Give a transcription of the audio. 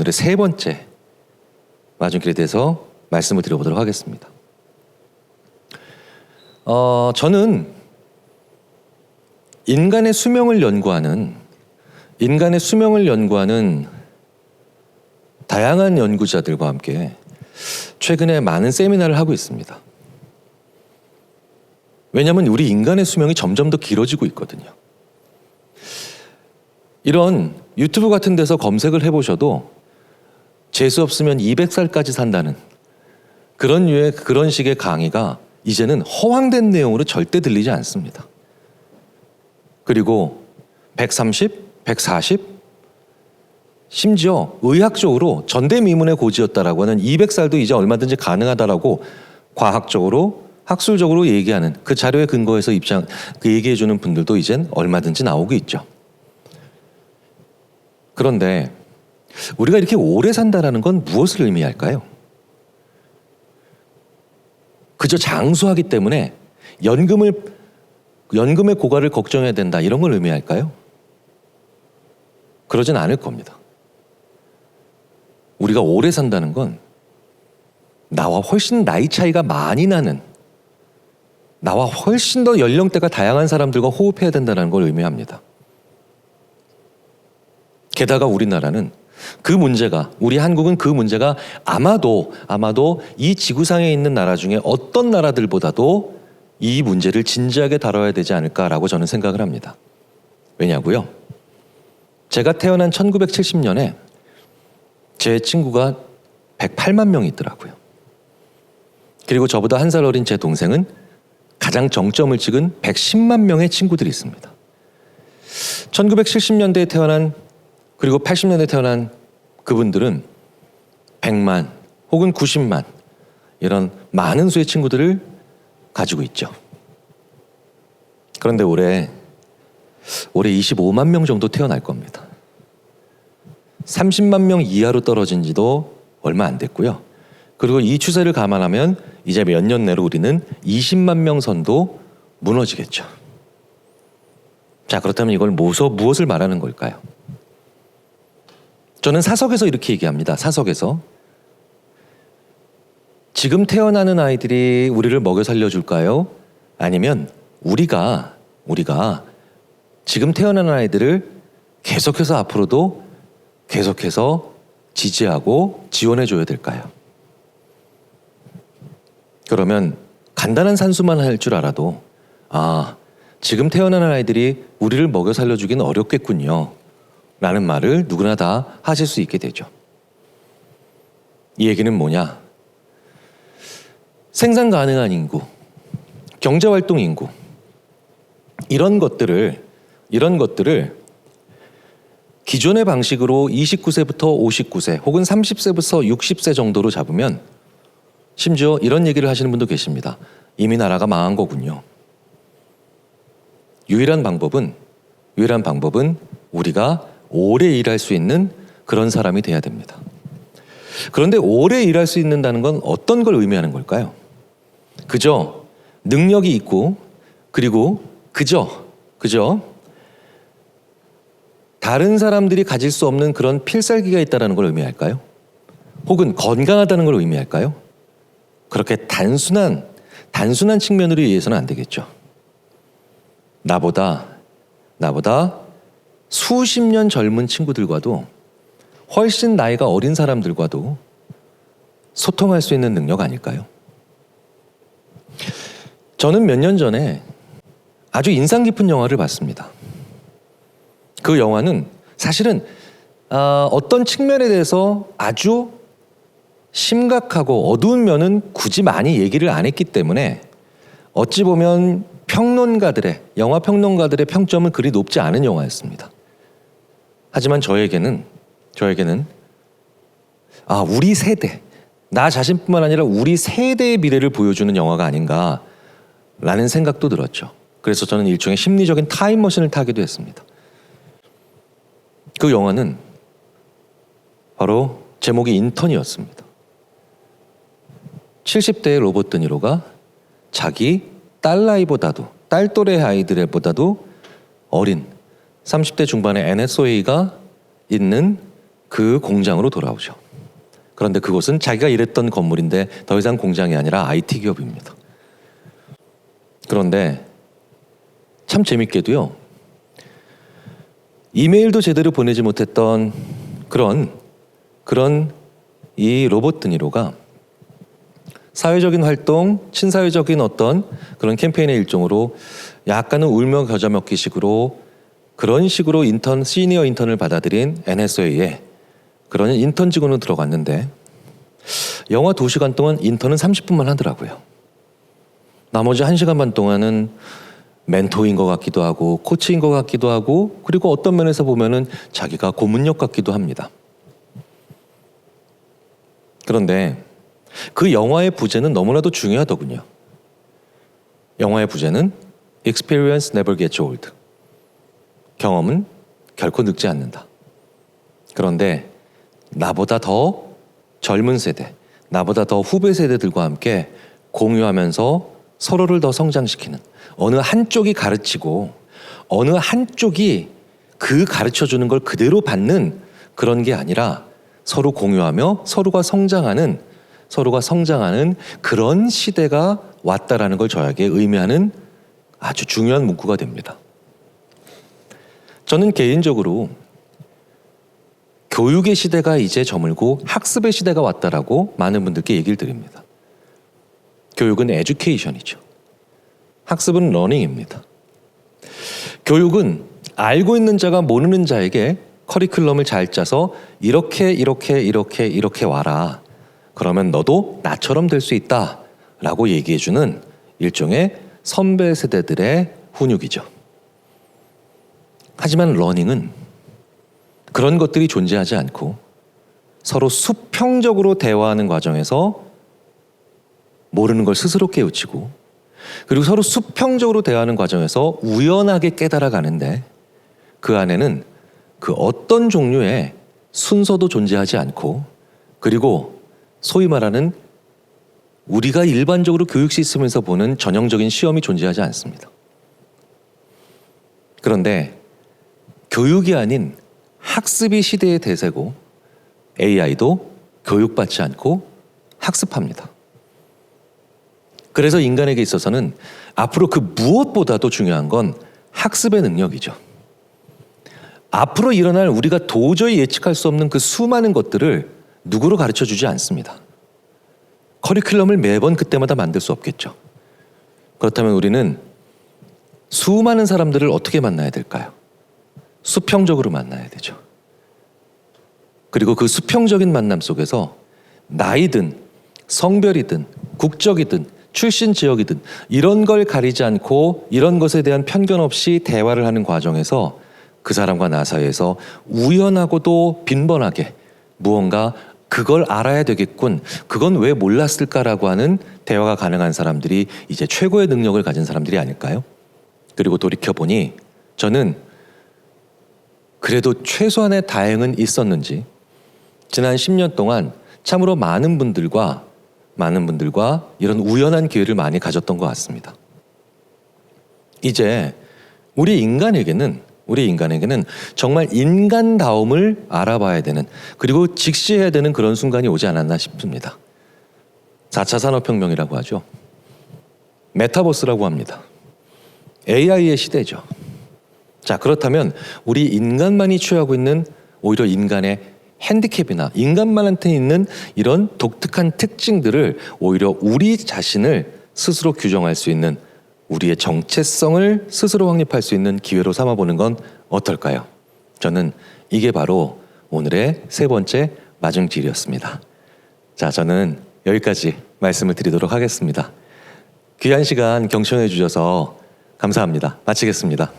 오늘의 세 번째 마중길에 대해서 말씀을 드려보도록 하겠습니다. 어, 저는 인간의 수명을 연구하는 인간의 수명을 연구하는 다양한 연구자들과 함께 최근에 많은 세미나를 하고 있습니다. 왜냐하면 우리 인간의 수명이 점점 더 길어지고 있거든요. 이런 유튜브 같은 데서 검색을 해보셔도 재수 없으면 200살까지 산다는 그런 유의 그런 식의 강의가 이제는 허황된 내용으로 절대 들리지 않습니다. 그리고 130, 140, 심지어 의학적으로 전대미문의 고지였다라고 하는 200살도 이제 얼마든지 가능하다라고 과학적으로 학술적으로 얘기하는 그 자료에 근거해서 입장 그 얘기해 주는 분들도 이젠 얼마든지 나오고 있죠. 그런데 우리가 이렇게 오래 산다라는 건 무엇을 의미할까요? 그저 장수하기 때문에 연금을 연금의 고갈을 걱정해야 된다 이런 걸 의미할까요? 그러진 않을 겁니다. 우리가 오래 산다는 건 나와 훨씬 나이 차이가 많이 나는 나와 훨씬 더 연령대가 다양한 사람들과 호흡해야 된다는 걸 의미합니다. 게다가 우리나라는 그 문제가 우리 한국은 그 문제가 아마도 아마도 이 지구상에 있는 나라 중에 어떤 나라들보다도 이 문제를 진지하게 다뤄야 되지 않을까라고 저는 생각을 합니다. 왜냐고요? 제가 태어난 1970년에 제 친구가 108만 명이 있더라고요. 그리고 저보다 한 살 어린 제 동생은 가장 정점을 찍은 110만 명의 친구들이 있습니다. 1970년대에 태어난 그리고 80년대에 태어난 그분들은 100만 혹은 90만 이런 많은 수의 친구들을 가지고 있죠. 그런데 올해 올해 25만 명 정도 태어날 겁니다. 30만 명 이하로 떨어진 지도 얼마 안 됐고요. 그리고 이 추세를 감안하면 이제 몇 년 내로 우리는 20만 명 선도 무너지겠죠. 자, 그렇다면 이걸 무엇, 무엇을 말하는 걸까요? 저는 사석에서 이렇게 얘기합니다. 사석에서. 지금 태어나는 아이들이 우리를 먹여 살려줄까요? 아니면 우리가, 우리가 지금 태어나는 아이들을 계속해서 앞으로도 계속해서 지지하고 지원해줘야 될까요? 그러면 간단한 산수만 할 줄 알아도 아, 지금 태어나는 아이들이 우리를 먹여 살려주기는 어렵겠군요. 라는 말을 누구나 다 하실 수 있게 되죠. 이 얘기는 뭐냐? 생산 가능한 인구, 경제활동 인구, 이런 것들을, 이런 것들을 기존의 방식으로 29세부터 59세 혹은 30세부터 60세 정도로 잡으면 심지어 이런 얘기를 하시는 분도 계십니다. 이미 나라가 망한 거군요. 유일한 방법은 유일한 방법은 우리가 오래 일할 수 있는 그런 사람이 돼야 됩니다. 그런데 오래 일할 수 있는다는 건 어떤 걸 의미하는 걸까요? 그저 능력이 있고 그리고 그저 그저 다른 사람들이 가질 수 없는 그런 필살기가 있다는 걸 의미할까요? 혹은 건강하다는 걸 의미할까요? 그렇게 단순한 단순한 측면으로 이해해서는 안 되겠죠. 나보다 나보다 수십 년 젊은 친구들과도 훨씬 나이가 어린 사람들과도 소통할 수 있는 능력 아닐까요? 저는 몇 년 전에 아주 인상 깊은 영화를 봤습니다. 그 영화는 사실은 어, 어떤 측면에 대해서 아주 심각하고 어두운 면은 굳이 많이 얘기를 안 했기 때문에 어찌 보면 평론가들의 영화 평론가들의 평점은 그리 높지 않은 영화였습니다. 하지만 저에게는 저에게는 아 우리 세대 나 자신뿐만 아니라 우리 세대의 미래를 보여주는 영화가 아닌가라는 생각도 들었죠. 그래서 저는 일종의 심리적인 타임머신을 타기도 했습니다. 그 영화는 바로 제목이 인턴이었습니다. 70대의 로버트 드니로가 자기 딸 나이보다도 딸 또래 아이들보다도 어린 30대 중반의 NSOA가 있는 그 공장으로 돌아오죠. 그런데 그곳은 자기가 일했던 건물인데 더 이상 공장이 아니라 IT 기업입니다. 그런데 참 재밌게도요. 이메일도 제대로 보내지 못했던 그런 그런 이 로봇 드니로가 사회적인 활동, 친사회적인 어떤 그런 캠페인의 일종으로 약간은 울며 겨자 먹기식으로 그런 식으로 인턴 시니어 인턴을 받아들인 NSA에 그런 인턴 직원으로 들어갔는데 영화 2시간 동안 인턴은 30분만 하더라고요. 나머지 1시간 반 동안은 멘토인 것 같기도 하고 코치인 것 같기도 하고 그리고 어떤 면에서 보면은 자기가 고문역 같기도 합니다. 그런데 그 영화의 부제는 너무나도 중요하더군요. 영화의 부제는 Experience never gets old. 경험은 결코 늙지 않는다. 그런데 나보다 더 젊은 세대, 나보다 더 후배 세대들과 함께 공유하면서 서로를 더 성장시키는 어느 한쪽이 가르치고 어느 한쪽이 그 가르쳐 주는 걸 그대로 받는 그런 게 아니라 서로 공유하며 서로가 성장하는 서로가 성장하는 그런 시대가 왔다라는 걸 저에게 의미하는 아주 중요한 문구가 됩니다. 저는 개인적으로 교육의 시대가 이제 저물고 학습의 시대가 왔다라고 많은 분들께 얘기를 드립니다. 교육은 에듀케이션이죠. 학습은 러닝입니다. 교육은 알고 있는 자가 모르는 자에게 커리큘럼을 잘 짜서 이렇게 이렇게 이렇게 이렇게 와라. 그러면 너도 나처럼 될 수 있다. 라고 얘기해 주는 일종의 선배 세대들의 훈육이죠. 하지만 러닝은 그런 것들이 존재하지 않고 서로 수평적으로 대화하는 과정에서 모르는 걸 스스로 깨우치고 그리고 서로 수평적으로 대화하는 과정에서 우연하게 깨달아 가는데 그 안에는 그 어떤 종류의 순서도 존재하지 않고 그리고 소위 말하는 우리가 일반적으로 교육 시스템에서 보는 전형적인 시험이 존재하지 않습니다. 그런데 교육이 아닌 학습이 시대의 대세고 AI도 교육받지 않고 학습합니다. 그래서 인간에게 있어서는 앞으로 그 무엇보다도 중요한 건 학습의 능력이죠. 앞으로 일어날 우리가 도저히 예측할 수 없는 그 수많은 것들을 누구로 가르쳐 주지 않습니다. 커리큘럼을 매번 그때마다 만들 수 없겠죠. 그렇다면 우리는 수많은 사람들을 어떻게 만나야 될까요? 수평적으로 만나야 되죠. 그리고 그 수평적인 만남 속에서 나이든 성별이든 국적이든 출신 지역이든 이런 걸 가리지 않고 이런 것에 대한 편견 없이 대화를 하는 과정에서 그 사람과 나 사이에서 우연하고도 빈번하게 무언가 그걸 알아야 되겠군. 그건 왜 몰랐을까라고 하는 대화가 가능한 사람들이 이제 최고의 능력을 가진 사람들이 아닐까요? 그리고 돌이켜 보니 저는 그래도 최소한의 다행은 있었는지 지난 10년 동안 참으로 많은 분들과 많은 분들과 이런 우연한 기회를 많이 가졌던 것 같습니다. 이제 우리 인간에게는 우리 인간에게는 정말 인간다움을 알아봐야 되는 그리고 직시해야 되는 그런 순간이 오지 않았나 싶습니다. 4차 산업혁명이라고 하죠. 메타버스라고 합니다. AI의 시대죠. 자, 그렇다면 우리 인간만이 취하고 있는 오히려 인간의 핸디캡이나 인간만한테 있는 이런 독특한 특징들을 오히려 우리 자신을 스스로 규정할 수 있는 우리의 정체성을 스스로 확립할 수 있는 기회로 삼아보는 건 어떨까요? 저는 이게 바로 오늘의 세 번째 마중질이었습니다. 자, 저는 여기까지 말씀을 드리도록 하겠습니다. 귀한 시간 경청해 주셔서 감사합니다. 마치겠습니다.